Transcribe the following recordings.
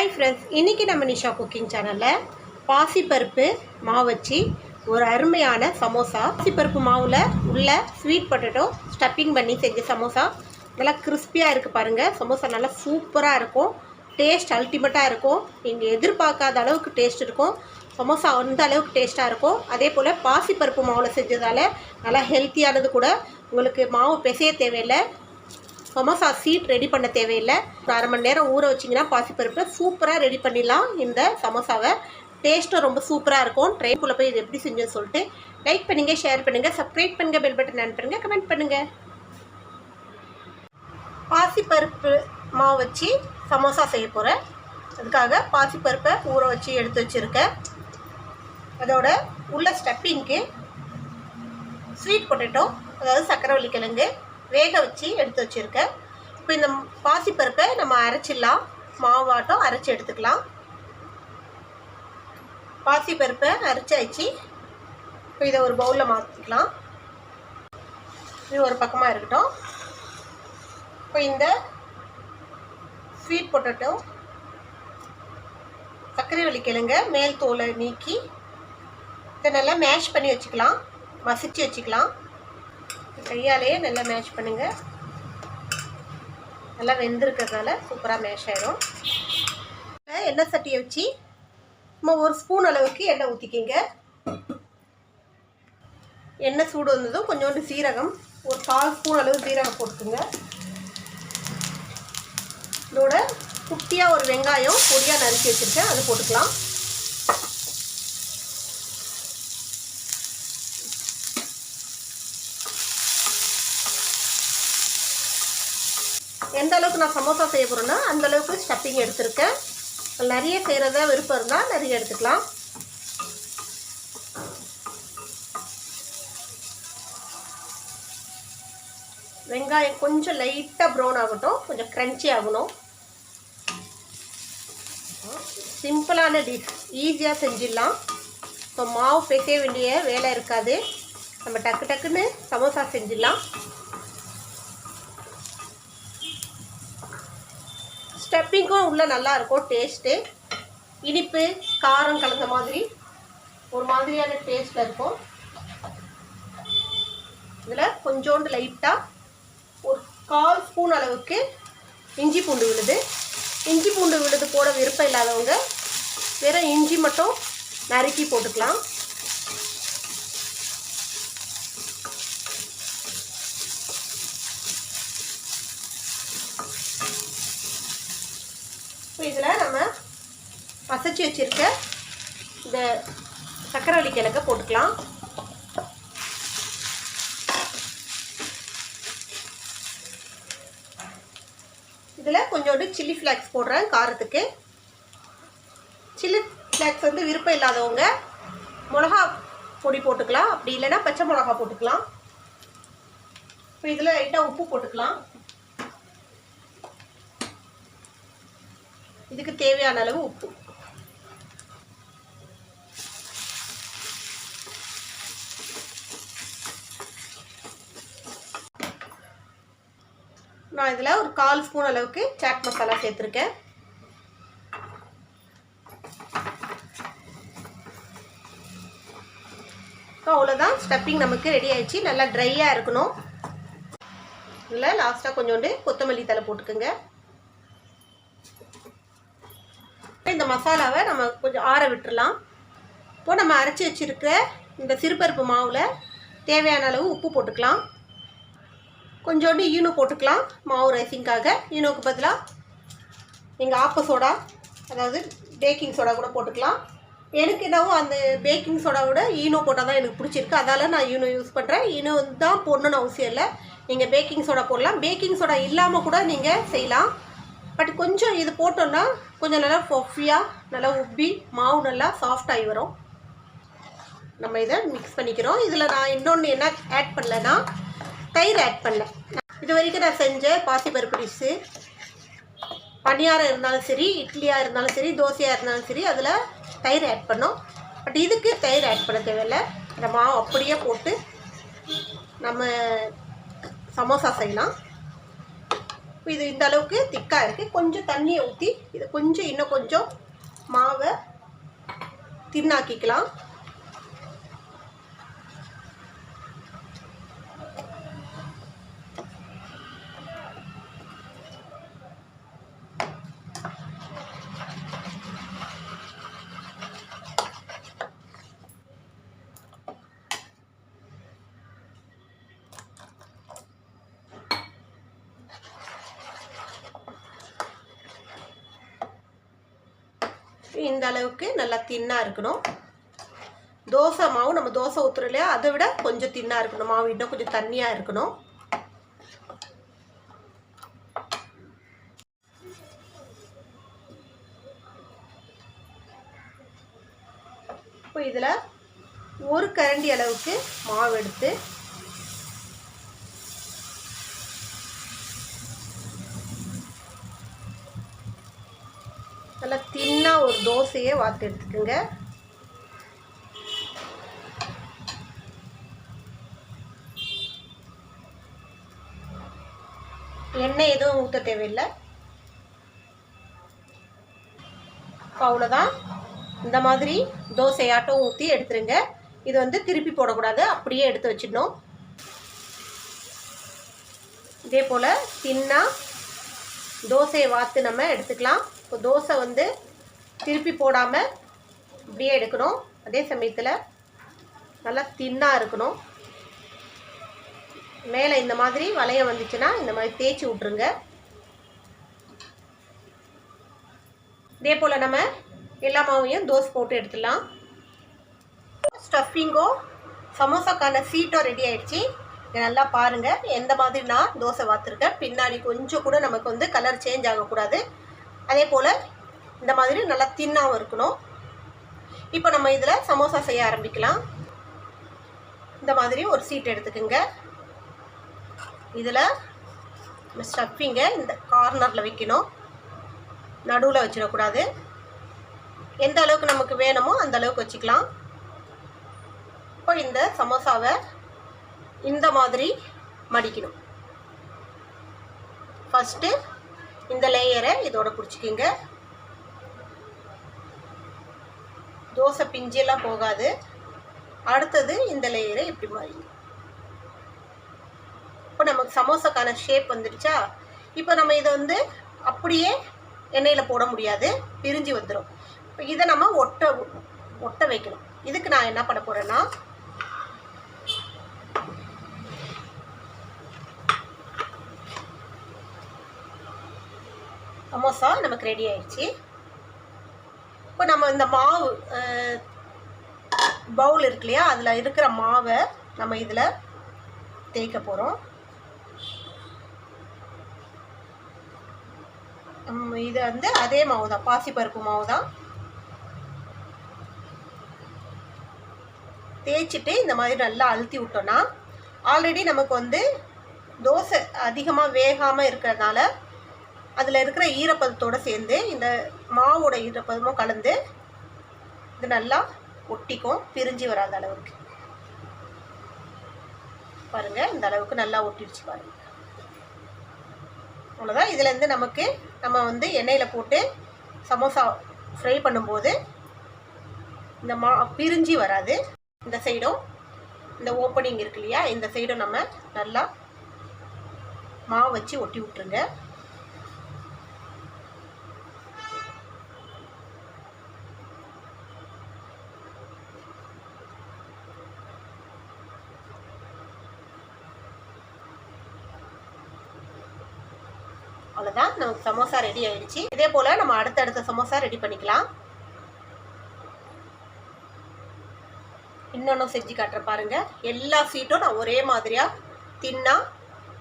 Hi friends இன்றைக்கி நம்ம Nisha cooking சேனலில் பாசிப்பருப்பு மாவு வச்சு ஒரு அருமையான சமோசா. பாசிப்பருப்பு மாவில் உள்ள ஸ்வீட் பொட்டேட்டோ ஸ்டப்பிங் பண்ணி செஞ்ச சமோசா. நல்லா கிறிஸ்பியாக இருக்குது பாருங்கள் சமோசா நல்லா சூப்பராக இருக்கும். டேஸ்ட் அல்டிமேட்டாக இருக்கும். நீங்கள் எதிர்பார்க்காத அளவுக்கு டேஸ்ட் இருக்கும். சமோசா அந்த அளவுக்கு டேஸ்ட்டாக இருக்கும். அதே போல் பாசிப்பருப்பு மாவில் செஞ்சதால் நல்லா ஹெல்த்தியானது கூட. உங்களுக்கு மாவு பிசைய தேவையில்லை. சமோசா சீட் ரெடி பண்ண தேவையில்லை. ஒரு அரை மணி நேரம் ஊற வச்சிங்கன்னா பாசிப்பருப்பை சூப்பராக ரெடி பண்ணிடலாம். இந்த சமோசாவை டேஸ்ட்டும் ரொம்ப சூப்பராக இருக்கும். ட்ரெயின்குள்ளே போய் இது எப்படி செஞ்சேன்னு சொல்லிட்டு லைக் பண்ணுங்கள் ஷேர் பண்ணுங்கள் சப்ஸ்கிரைப் பண்ணுங்கள் பெல் பட்டன் அனுப்புங்க கமெண்ட் பண்ணுங்கள் பாசிப்பருப்பு மாவு வச்சு சமோசா செய்ய போகிறேன் அதுக்காக பாசிப்பருப்பை ஊற வச்சு எடுத்து வச்சுருக்கேன். அதோட உள்ள ஸ்டப்பிங்க்கு ஸ்வீட் பொட்டேட்டோ அதாவது சக்கரவள்ளி கிழங்கு வேக வச்சு எடுத்து வச்சுருக்கேன். இப்போ இந்த பாசிப்பருப்பை நம்ம அரைச்சிடலாம். மாவாட்டம் அரைச்சி எடுத்துக்கலாம். பாசிப்பருப்பை அரைச்சாச்சு. இப்போ இதை ஒரு பவுலில் மாற்றிக்கலாம் இது ஒரு பக்கமாக இருக்கட்டும். இப்போ இந்த ஸ்வீட் பொட்டேட்டோ சர்க்கரைவள்ளி கிழங்க மேல் தோலை நீக்கி இதை நல்லா மேஷ் பண்ணி வச்சுக்கலாம். மசிச்சு வச்சுக்கலாம். கையாலேயே நல்லா மேஷ் பண்ணுங்கள் நல்லா வெந்திருக்கிறதுனால சூப்பராக மேஷ் ஆயிடும். எண்ணெய் சட்டியை வச்சு நம்ம ஒரு ஸ்பூன் அளவுக்கு எண்ணெய் ஊற்றிக்கிங்க எண்ணெய் சூடு வந்ததும் கொஞ்சோண்டு சீரகம் ஒரு கால் ஸ்பூன் அளவு சீரகம் போட்டுக்குங்க. இதோட குட்டியாக ஒரு வெங்காயம் பொடியாக நறுக்கி வச்சுருக்கேன். அது போட்டுக்கலாம் எந்த அளவுக்கு நான் சமோசா செய்ய போகிறேன்னா அந்த அளவுக்கு ஸ்டப்பிங் எடுத்திருக்கேன். நிறைய செய்கிறதா விருப்பம் இருந்தால் நிறைய எடுத்துக்கலாம். வெங்காயம் கொஞ்சம் லைட்டாக ப்ரௌன் ஆகட்டும் கொஞ்சம் க்ரன்ச்சி ஆகணும். சிம்பிளான டிஷ் ஈஸியாக செஞ்சிடலாம். இப்போ மாவு பேச வேண்டிய வேலை இருக்காது. நம்ம டக்கு டக்குன்னு சமோசா செஞ்சிடலாம். ஸ்டெப்பிங்கும் உள்ளே நல்லா இருக்கும் டேஸ்ட்டு. இனிப்பு காரம் கலந்த மாதிரி ஒரு மாதிரியான டேஸ்ட்டில் இருக்கும். இதில் கொஞ்சோண்டு லைட்டாக ஒரு கால் ஸ்பூன் அளவுக்கு இஞ்சி பூண்டு விழுது. இஞ்சி பூண்டு விழுது போட விருப்பம் இல்லாதவங்க வெறும் இஞ்சி மட்டும் நறுக்கி போட்டுக்கலாம் இப்போ இதில் நம்ம மசச்சி வச்சுருக்க. இந்த சக்கரவள்ளி கிழக்க போட்டுக்கலாம். இதில் கொஞ்சோண்டு சில்லி ஃப்ளாக்ஸ் போடுறேன் காரத்துக்கு. சில்லி ஃப்ளாக்ஸ் வந்து விருப்பம் இல்லாதவங்க மிளகா பொடி போட்டுக்கலாம். அப்படி இல்லைன்னா பச்சை மிளகா போட்டுக்கலாம். இப்போ இதில் லைட்டாக உப்பு போட்டுக்கலாம். இதுக்கு தேவையான அளவு உப்பு. நான் இதில் ஒரு கால் ஸ்பூன் அளவுக்கு சாட் மசாலா சேர்த்துருக்கேன். இப்போ அவ்வளோதான் ஸ்டப்பிங் நமக்கு ரெடி ஆயிடுச்சு. நல்லா ட்ரையாக இருக்கணும். இதில் லாஸ்ட்டாக கொஞ்சோண்டு கொத்தமல்லி தலை போட்டுக்கோங்க. இந்த மசாலாவை நம்ம கொஞ்சம் ஆற விட்டுடலாம் இப்போது நம்ம அரைச்சி வச்சுருக்கிற இந்த சிறுபருப்பு மாவில் தேவையான அளவு உப்பு போட்டுக்கலாம். கொஞ்சோண்டு ஈனோ போட்டுக்கலாம். மாவு ரைசிங்காக. ஈனோக்கு பதிலாக நீங்கள் ஆப்ப சோடா அதாவது பேக்கிங் சோடா கூட போட்டுக்கலாம். எனக்கு என்னவோ அந்த பேக்கிங் சோடாவோட ஈனோ போட்டால் தான் எனக்கு பிடிச்சிருக்கு. அதால் நான் ஈனோ யூஸ் பண்ணுறேன் ஈனோ தான் போடணுன்னு அவசியம் இல்லை. நீங்கள் பேக்கிங் சோடா போடலாம். பேக்கிங் சோடா இல்லாமல் கூட நீங்கள் செய்யலாம். பட் கொஞ்சம் இது போட்டோன்னா கொஞ்சம் நல்லா பொஃபியாக நல்லா உப்பி மாவு நல்லா சாஃப்டாகி வரும். நம்ம இதை மிக்ஸ் பண்ணிக்கிறோம். இதில் நான் இன்னொன்று என்ன ஆட் பண்ணலன்னா தயிர் ஆட் பண்ணல. இது வரைக்கும் நான் செஞ்ச பாசிப்பருப்பு டிஷ்ஷு பனியாரம் இருந்தாலும் சரி இட்லியாக இருந்தாலும் சரி தோசையாக இருந்தாலும் சரி அதில் தயிர் ஆட் பண்ணோம். பட் இதுக்கு தயிர் ஆட் பண்ண தேவையில்லை. இந்த மாவு அப்படியே போட்டு நம்ம சமோசா செய்யலாம். இப்போ இது இந்த அளவுக்கு திக்காக இருக்குது கொஞ்சம் தண்ணியை ஊற்றி இதை கொஞ்சம் இன்னும் கொஞ்சம் மாவை தின்னாக்கிக்கலாம். இந்த அளவுக்கு நல்லா தின்னாக இருக்கணும். தோசை மாவு நம்ம தோசை ஊற்றுறோம் இல்லையா? அதை விட கொஞ்சம் தின்னாக இருக்கணும். மாவு இன்னும் கொஞ்சம் தண்ணியாக இருக்கணும். இப்போ இதில் ஒரு கரண்டி அளவுக்கு மாவு எடுத்து நல்லா தின்னாக ஒரு தோசையே வாத்து எடுத்துக்கோங்க. எண்ணெய் எதுவும் ஊற்ற தேவையில்லை. அவ்வளோதான் இந்த மாதிரி தோசையாட்டம் ஊற்றி எடுத்துருங்க. இது வந்து திருப்பி போடக்கூடாது. அப்படியே எடுத்து வச்சிடணும். இதே போல் தின்னா தோசையை வாத்து நம்ம எடுத்துக்கலாம். இப்போ தோசை வந்து திருப்பி போடாமல் இப்படியே எடுக்கணும். அதே சமயத்தில் நல்லா தின்னாக இருக்கணும். மேலே இந்த மாதிரி வளையம் வந்துச்சுன்னா இந்த மாதிரி தேய்ச்சி விட்ருங்க இதே போல் நம்ம எல்லா மாவையும் தோசை போட்டு எடுத்துடலாம். ஸ்டஃபிங்கோ சமோசாக்கான சீட்டும் ரெடி ஆயிடுச்சு. நல்லா பாருங்கள் எந்த மாதிரி நான் தோசை வாத்துருக்கேன். பின்னாடி கொஞ்சம் கூட நமக்கு வந்து கலர் சேஞ்ச் ஆகக்கூடாது. அதே போல் இந்த மாதிரி நல்லா தின்னாகவும் இருக்கணும். இப்போ நம்ம இதில் சமோசா செய்ய ஆரம்பிக்கலாம். இந்த மாதிரி ஒரு சீட் எடுத்துக்கோங்க. இதில் ஸ்டஃபிங்கை இந்த கார்னரில் வைக்கணும். நடுவில் வச்சிடக்கூடாது. எந்த அளவுக்கு நமக்கு வேணுமோ அந்த அளவுக்கு வச்சுக்கலாம். இப்போ இந்த சமோசாவை இந்த மாதிரி மடிக்கணும். ஃபஸ்ட்டு இந்த லேயரை இதோட பிடிச்சிக்கிங்க. தோசை பிஞ்செல்லாம் போகாது. அடுத்தது இந்த லேயரை இப்படி மாறிங்க இப்போ நமக்கு சமோசாக்கான ஷேப் வந்துடுச்சா? இப்போ நம்ம இதை வந்து அப்படியே எண்ணெயில் போட முடியாது. பிரிஞ்சு வந்துடும் இப்போ இதை நம்ம ஒட்ட ஒட்ட வைக்கணும். இதுக்கு நான் என்ன பண்ண போகிறேன்னா சமோசா நமக்கு ரெடி ஆயிடுச்சு. இப்போ நம்ம இந்த மாவு பவுல் இருக்கு இல்லையா அதில் இருக்கிற மாவை நம்ம இதில் தேய்க்க போகிறோம் இது வந்து அதே மாவு தான் பாசிப்பருப்பு மாவு தான் தேய்ச்சிட்டு இந்த மாதிரி நல்லா அழுத்தி விட்டோன்னா ஆல்ரெடி நமக்கு வந்து தோசை அதிகமாக வேகாமல் இருக்கிறதுனால அதில் இருக்கிற ஈரப்பதத்தோடு சேர்ந்து இந்த மாவோட ஈரப்பதமும் கலந்து இது நல்லா ஒட்டிக்கும் பிரிஞ்சு வராத அளவுக்கு. பாருங்கள் இந்த அளவுக்கு நல்லா ஒட்டிடுச்சு பாருங்கள் அவ்வளோதான் இதுலேருந்து நமக்கு நம்ம வந்து எண்ணெயில் போட்டு சமோசா ஃப்ரை பண்ணும்போது இந்த மா பிரிஞ்சு வராது. இந்த சைடும் இந்த ஓப்பனிங் இருக்கு இல்லையா? இந்த சைடும் நம்ம நல்லா மாவு வச்சு ஒட்டி விட்ருங்க அவ்வளோதான் நமக்கு சமோசா ரெடி ஆயிடுச்சு. இதே போல் நம்ம அடுத்தடுத்த சமோசா ரெடி பண்ணிக்கலாம். இன்னொன்றும் செஞ்சு காட்டுற பாருங்க. எல்லா சீட்டும் நான் ஒரே மாதிரியாக தின்னா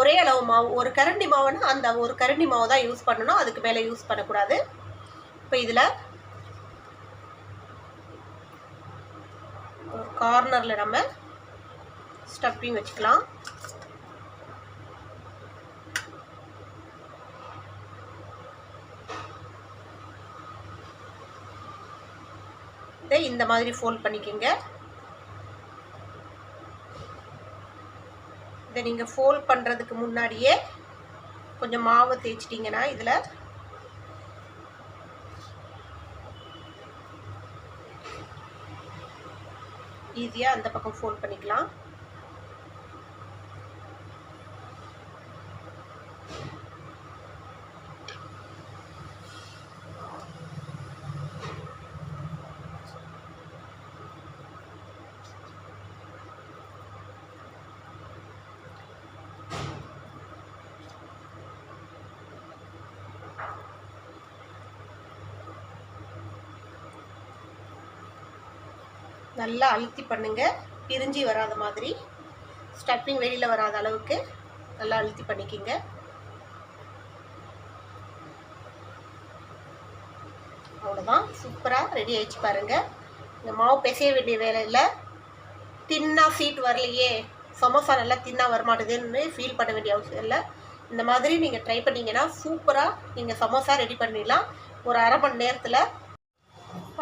ஒரே அளவு மாவு ஒரு கரண்டி மாவுன்னா அந்த ஒரு கரண்டி மாவு தான் யூஸ் பண்ணணும். அதுக்கு மேலே யூஸ் பண்ணக்கூடாது. இப்போ இதில் ஒரு கார்னரில் நம்ம ஸ்டப்பிங் வச்சுக்கலாம். இதை இந்த மாதிரி ஃபோல்ட் பண்ணிக்கோங்க. இதை நீங்கள் ஃபோல்ட் பண்ணுறதுக்கு முன்னாடியே கொஞ்சம் மாவு தேய்ச்சிட்டிங்கன்னா இதில் ஈஸியாக அந்த பக்கம் ஃபோல்ட் பண்ணிக்கலாம். நல்லா அழுத்தி பண்ணுங்கள் பிரிஞ்சு வராத மாதிரி. ஸ்டப்பிங் வெளியில் வராத அளவுக்கு நல்லா அழுத்தி பண்ணிக்கிங்க. அவ்வளோதான் சூப்பராக ரெடி ஆயிடுச்சு பாருங்கள் இந்த மாவு பிசைய வேண்டிய வேலை இல்லை தின்னா சீட் வரலையே. சமோசா நல்லா தின்னா வரமாட்டுதுன்னு ஃபீல் பண்ண வேண்டிய அவசியம் இல்லை. இந்த மாதிரி நீங்கள் ட்ரை பண்ணிங்கன்னா சூப்பராக நீங்கள் சமோசா ரெடி பண்ணிடலாம். ஒரு அரை மணி நேரத்தில்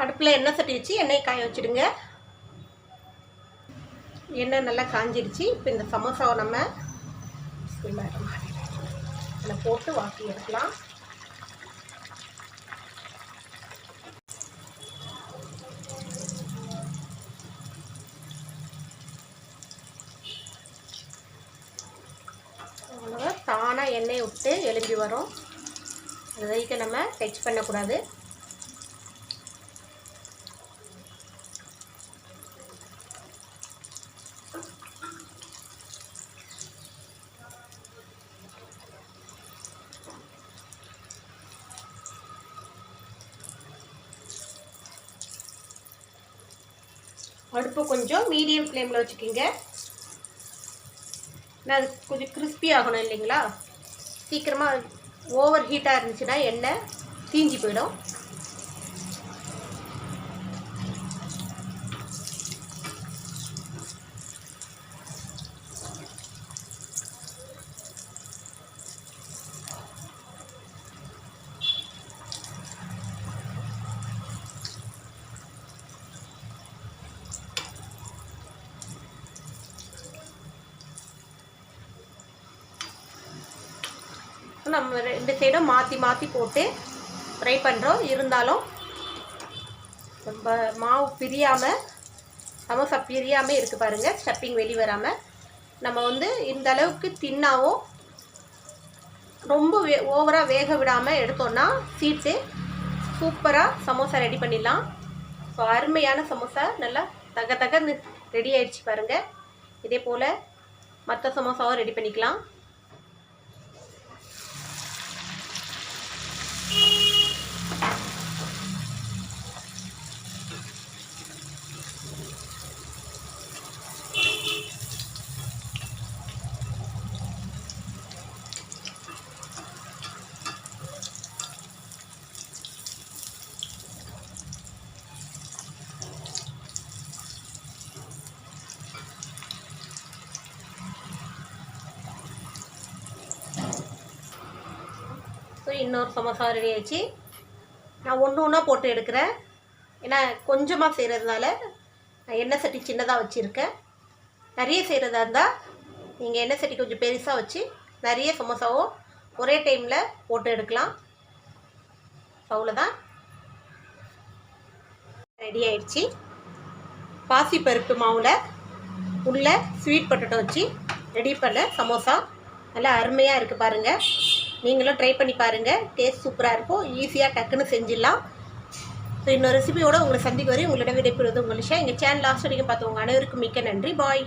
அடுப்பில் எண்ணெய் சட்டி வச்சு எண்ணெய் காய வச்சுடுங்க. எண்ணெய் நல்லா காஞ்சிருச்சு. இப்போ இந்த சமோசாவை நம்ம அதில் போட்டு வாக்கி எடுக்கலாம். தானாக எண்ணெய் விட்டு எலும்பி வரும். அது வரைக்கும் நம்ம டச் பண்ணக்கூடாது. இப்போ கொஞ்சம் மீடியம் ஃப்ளேமில் வச்சுக்கிங்க. நான் அது கொஞ்சம் கிறிஸ்பி ஆகணும் இல்லைங்களா? சீக்கிரமாக ஓவர் ஹீட்டாக இருந்துச்சுன்னா எண்ணெய் தீஞ்சி போயிடும். நம்ம ரெண்டு சைடும் மாற்றி மாற்றி போட்டு ஃப்ரை பண்ணுறோம் இருந்தாலும் நம்ம மாவு பிரியாமல் சமோசா பிரியாமல் இருக்குது பாருங்கள் ஸ்டப்பிங் வெளி வராமல் நம்ம வந்து இந்த அளவுக்கு தின்னாவும் ரொம்ப வே ஓவராக வேக விடாமல் எடுத்தோன்னா சீட்டு சூப்பராக சமோசா ரெடி பண்ணிடலாம். ஸோ அருமையான சமோசா நல்லா தக தகன்னு ரெடி ஆயிடுச்சு பாருங்கள் இதே போல் மற்ற சமோசாவும் ரெடி பண்ணிக்கலாம். இன்னொரு சமோசா ரெடி ஆயிடுச்சு. நான் ஒன்று ஒன்றா போட்டு எடுக்கிறேன். ஏன்னா கொஞ்சமாக செய்கிறதுனால நான் எண்ணெய் சட்டி சின்னதாக வச்சுருக்கேன். நிறைய செய்கிறதா இருந்தால் நீங்கள் எண்ணெய் சட்டி கொஞ்சம் பெருசாக வச்சு நிறைய சமோசாவும் ஒரே டைமில் போட்டு எடுக்கலாம். அவ்வளோதான் ரெடி ஆயிடுச்சு. பாசிப்பருப்பு மாவில் உள்ள ஸ்வீட் பொட்டேட்டோ வச்சு ரெடி பண்ண சமோசா. நல்லா அருமையாக இருக்குது பாருங்கள் நீங்களும் ட்ரை பண்ணி பாருங்கள் டேஸ்ட் சூப்பராக இருக்கும். ஈஸியாக டக்குன்னு செஞ்சிடலாம். ஸோ இன்னொரு ரெசிபியோட உங்களை சந்திக்க வரையும் உங்களிடம் விடைபெறுவது உங்கள் விஷயம் எங்கள் சேனல் லாஸ்ட் வரைக்கும் பார்த்தவங்க அனைவருக்கும் மிக்க நன்றி. பாய்